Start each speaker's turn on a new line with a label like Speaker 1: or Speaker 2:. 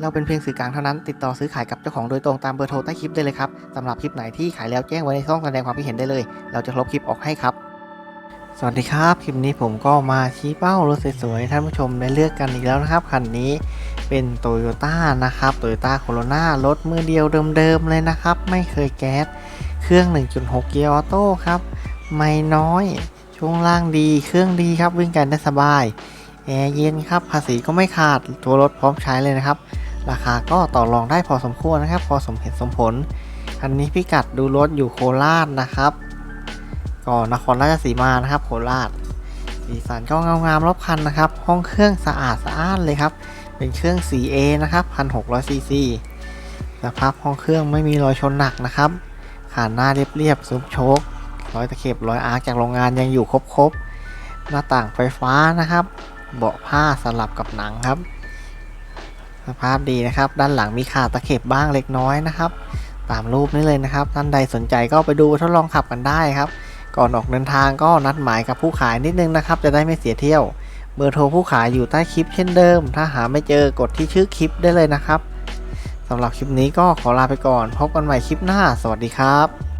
Speaker 1: เราเป็นเพียงสื่อกลางเท่านั้น ติดต่อซื้อขายกับเจ้าของโดยตรงตามเบอร์โทรใต้คลิปได้เลยครับสำหรับคลิปไหนที่ขายแล้วแจ้งไว้ในช่องแสดงความคิดเห็นได้เลย เราจะลบคลิปออกให้ครับ สวัสดีครับ คลิปนี้ผมก็มาชี้เป้ารถสวยๆท่านผู้ชมได้เลือกกันอีกแล้วนะครับคันนี้เป็นโตโยต้านะครับโตโยต้าโคโรนารถมือเดียวเดิมๆเลยนะครับ ไม่เคยแก๊สเครื่อง 1.6 เกียร์ออโต้ครับไม่น้อยช่วงล่างดีเครื่องดีครับวิ่งกันได้สบายแอร์เย็นครับภาษีก็ไม่ขาดตัวรถพร้อมใช้เลยนะครับ ราคาก็ต่อรองได้พอสมควรนะครับ พอสมเหตุสมผล อันนี้พิกัดดูรถอยู่โคราชนะครับ ก็นครราชสีมานะครับ โคราชสีสันก็เงางามรอบคันนะครับ ห้องเครื่องสะอาดสะอ้านเลยครับ เป็นเครื่อง 4A นะครับ1,600ซีซีสภาพห้องเครื่องไม่มีรอยชนหนักนะครับขานหน้าเรียบๆซุ้มโชครอยตะเข็บรอยอาร์คจากโรงงานยังอยู่ครบๆหน้าต่างไฟฟ้านะครับ เบาะผ้าสลับกับหนังครับ สภาพดีนะครับ ด้านหลังมีขาดตะเข็บบ้างเล็กน้อยนะครับ ตามรูปนี้เลยนะครับ ท่านใดสนใจก็ไปดูทดลองขับกันได้ครับ ก่อนออกเดินทางก็นัดหมายกับผู้ขายนิดนึงนะครับ จะได้ไม่เสียเที่ยว เบอร์โทรผู้ขายอยู่ใต้คลิปเช่นเดิม ถ้าหาไม่เจอกดที่ชื่อคลิปได้เลยนะครับสำหรับคลิปนี้ก็ขอลาไปก่อน พบกันใหม่คลิปหน้า สวัสดีครับ